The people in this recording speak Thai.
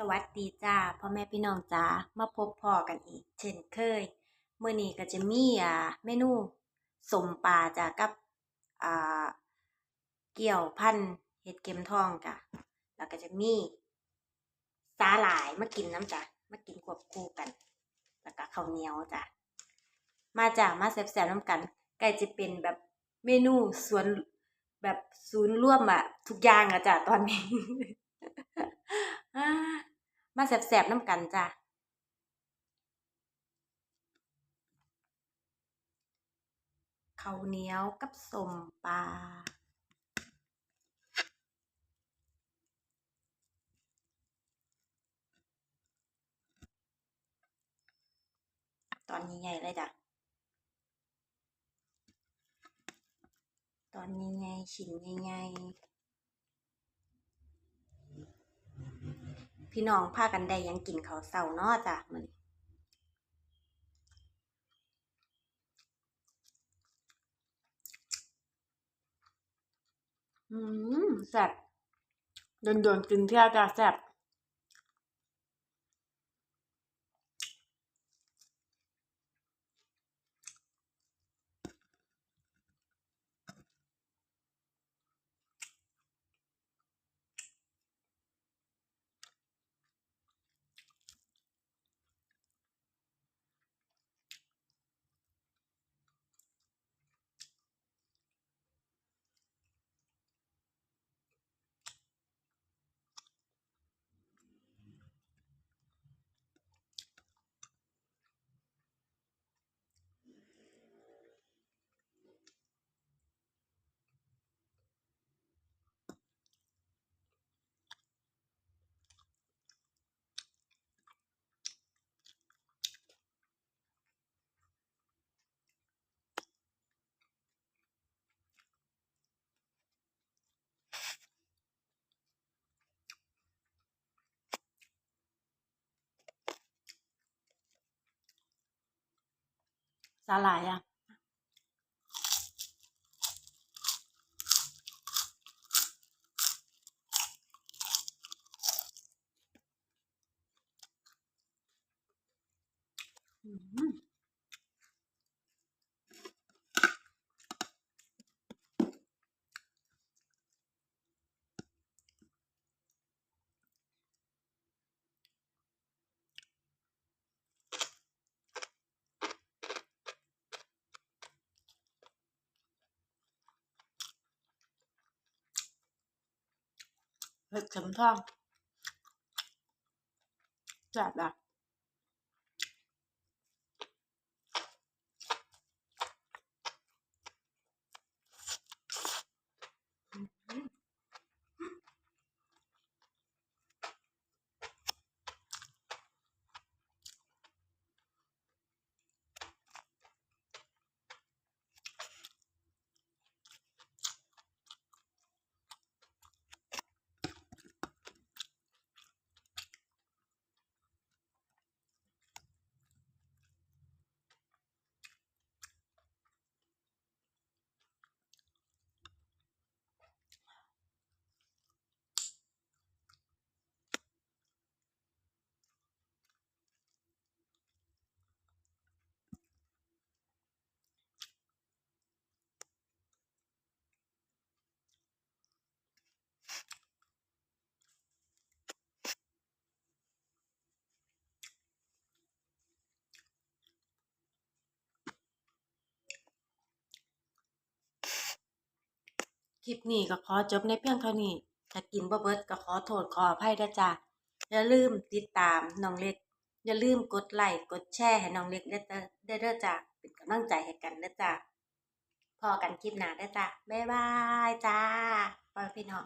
สวัสดีจ้าพ่อแม่พี่น้องจ้ามาพบพ่อกันอีก เช่นเคยเมื่อนี้ก็จะมีอ่าเมนูสมปลาจ้ากับอ่าเกี่ยวพันเห็ดเข็มทองจ้ะแล้วก็จะมีสาหร่ายมากินน้ำจ้ะมากินควบคู่กัน แล้วก็ข้าวเหนียวจ้ะมาจ้ามาแซ่บๆน้ำกันใกล้จะเป็นแบบเมนูสวนแบบศูนย์ร่วมอะทุกอย่างอะจ้ะตอนนี้ มาแสบๆน้ำกันจ้ะข้าวเหนียวกับสมปลาตอนนี้ใหญ่เลยจ้ะ ตอนนี้ใหญ่ชิ้นใหญ่ พี่น้องพากันได้ยังกินข้าวเช้าเนาะจ้ะมื้อนี้อืมแซ่บโดนๆกินเที่ยจ้ะแซ่บ สาหร่ายอะอืม เห็ดเข็มทองแซ่บอะ ลิปนี้ก็ขอจบในเพียงเท่านี้ถ้ากินบ่เบิดก็ขอโทษขออภัยด้วยจ้ะอย่าลืมติดตามน้องเล็ก อย่าลืมกดไลค์กดแชร์ให้น้องเล็กได้เด้อได้เด้อจ้ะเป็นกำลังใจให้กันเด้อจ้ะพอกันคลิปหน้าเด้อจ้ะบ๊ายบายจ้าพ่อพี่น้อง